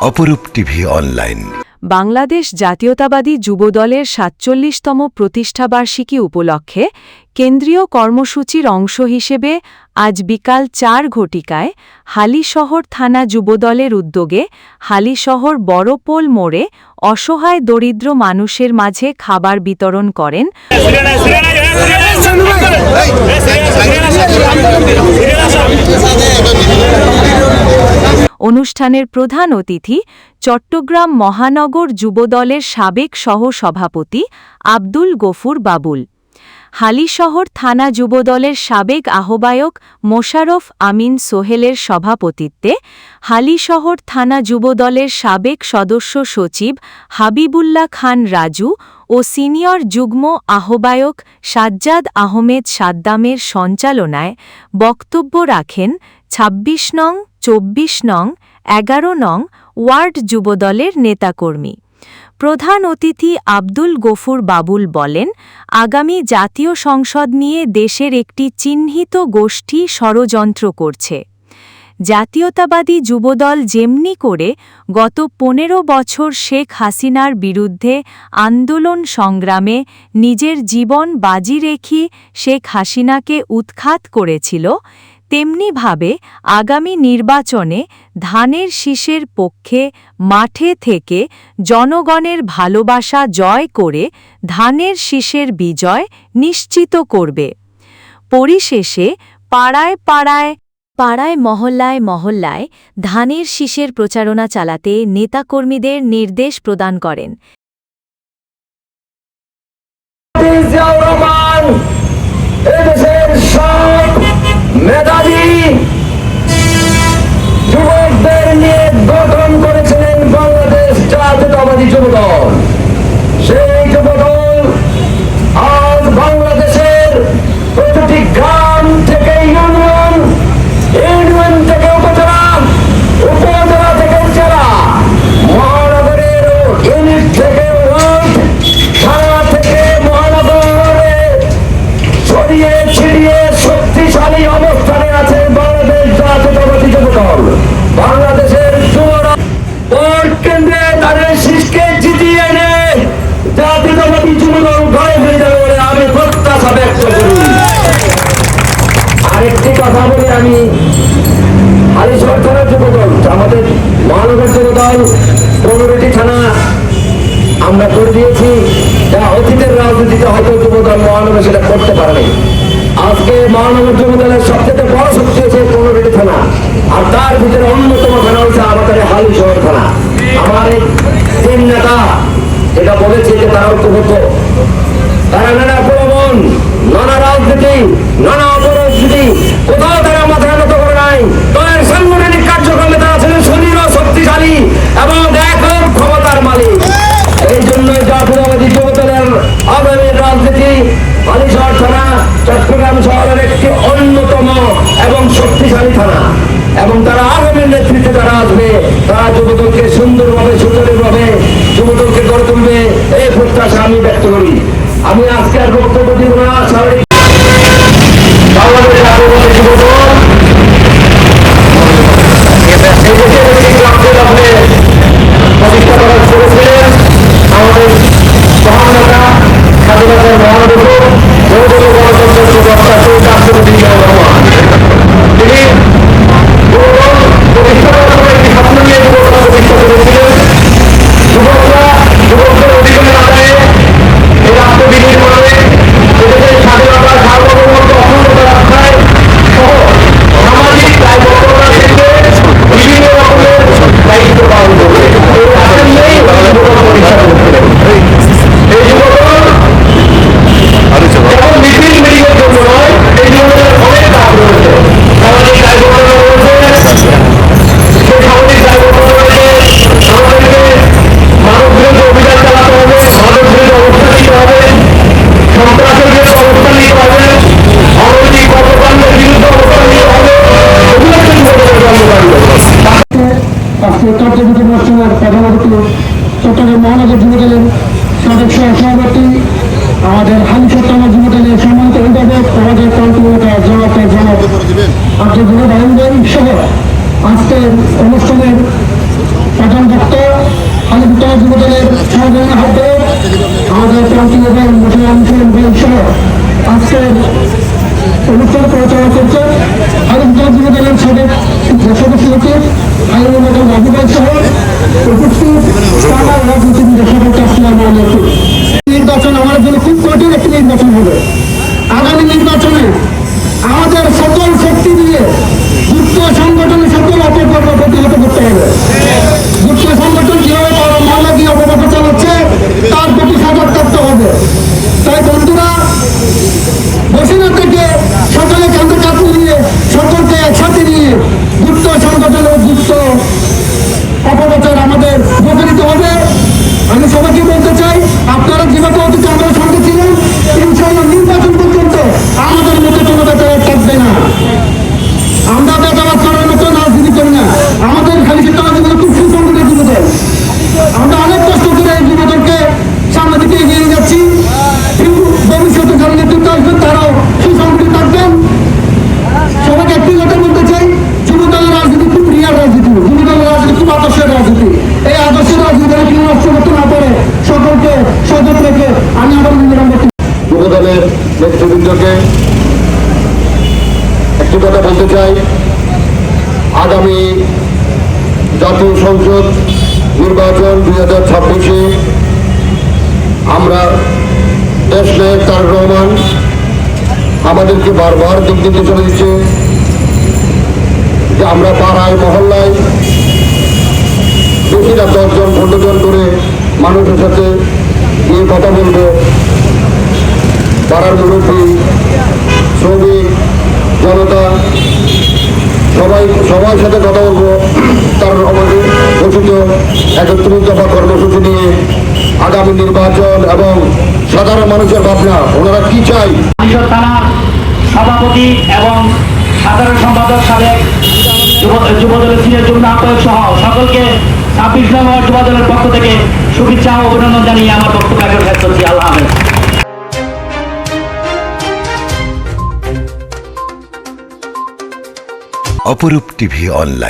অপরূপ TV online. Bangladesh জাতীয়তাবাদী যুবদলের সাতচল্লিশতম প্রতিষ্ঠাবার্ষিকী উপলক্ষে কেন্দ্রীয় কর্মসূচির অংশ হিসেবে আজ বিকাল চার ঘটিকায় হালিশহর থানা যুবদলের উদ্যোগে হালিশহর বড়পোল মোড়ে অসহায় দরিদ্র মানুষের মাঝে খাবার বিতরণ করেন অনুষ্ঠানের প্রধান অতিথি চট্টগ্রাম মহানগর যুবদলের সাবেক সহ-সভাপতি আব্দুল গফুর বাবুল। হালিশহর থানা যুবদলের সাবেক আহ্বায়ক মোশারফ আমিন সোহেলের সভাপতিত্বে হালিশহর থানা যুবদলের সাবেক সদস্য সচিব হাবিবুল্লাহ খান রাজু ও সিনিয়র যুগ্ম আহ্বায়ক সাজ্জাদ আহমেদ সাদ্দামের সঞ্চালনায় বক্তব্য রাখেন ২৬ নং চব্বিশ নং, এগারো নং ওয়ার্ড যুবদলের নেতাকর্মী। প্রধান অতিথি আব্দুল গফুর বাবুল বলেন, আগামী জাতীয় সংসদ নিয়ে দেশের একটি চিহ্নিত গোষ্ঠী ষড়যন্ত্র করছে। জাতীয়তাবাদী যুবদল যেমনি করে গত পনেরো বছর শেখ হাসিনার বিরুদ্ধে আন্দোলন সংগ্রামে নিজের জীবন বাজি রেখে শেখ হাসিনাকে উৎখাত করেছিল তেমনিভাবে আগামী নির্বাচনে ধানের শীষের পক্ষে মাঠে থেকে জনগণের ভালোবাসা জয় করে ধানের শীষের বিজয় নিশ্চিত করবে। পরিশেষে পাড়ায় পাড়ায় পাড়ায় মহল্লায় মহল্লায় ধানের শীষের প্রচারণা চালাতে নেতাকর্মীদের নির্দেশ প্রদান করেন। এদেশের সব যুবদল পনেরোটি থানা আমরা করে দিয়েছি। যা অতীতের রাজনীতিতে হয়তো যুবদল, মহানগর সেটা করতে পারেনি। আজকে মহানগর যুবদলের সবচেয়ে বড় শক্তি হচ্ছে পনেরোটি থানা। আর তার ভিতরে অন্যতম থানা হচ্ছে আমাদের হালি শহর থানা। আমার তিন নেতা যেটা বলেছে যে তারা ঐক্যবদ্ধ। তারা নানা প্রলোভন প্রত্যাশা আমি ব্যক্ত করি। আমি আজকে আর বক্তব্য দিব না বাংলাদেশ জাতীয়তাবাদী সদস্য সভাপতি আমাদের হালিশতলা যুবদলের সম্মানিত অভিভাবক আমাদের কল্পনা জবাবকে জনাব আব্দুল রহমান সহ আজকের অনুষ্ঠানের প্রধান বক্তা হালিশতলা যুবদলের সহযোগী নির্বাচন দুই হাজার ছাব্বিশে আমরা দেশ নায়ক তার রহমান আমাদেরকে বারবার দিক নির্দেশনা দিচ্ছে যে আমরা পাড়ায়, মহল্লায় বেশি না দশজন, পনেরোজন করে মানুষের সাথে নিয়ে কথা বলব। পাড়ার মুরব্বী, শ্রমিক, জনতা, সবাই সবার সাথে কথা বলব। তার একত্রিত হওয়া কর্মসূচি নিয়ে আগামী নির্বাচন এবং সাধারণ মানুষের ভাবনা ওনারা কি চাই? থানার সভাপতি এবং সাধারণ সম্পাদক সাবেক যুবদলের সিনিয়র যুগ্ম আহ্বায়ক সহ সকলকে ছাব্বিশ নম্বর যুবদলের পক্ষ থেকে শুভেচ্ছা ও অভিনন্দন জানিয়ে আমার বক্তব্য শেষ করছি। আল্লাহ অপরূপ টিভি অনলাইন।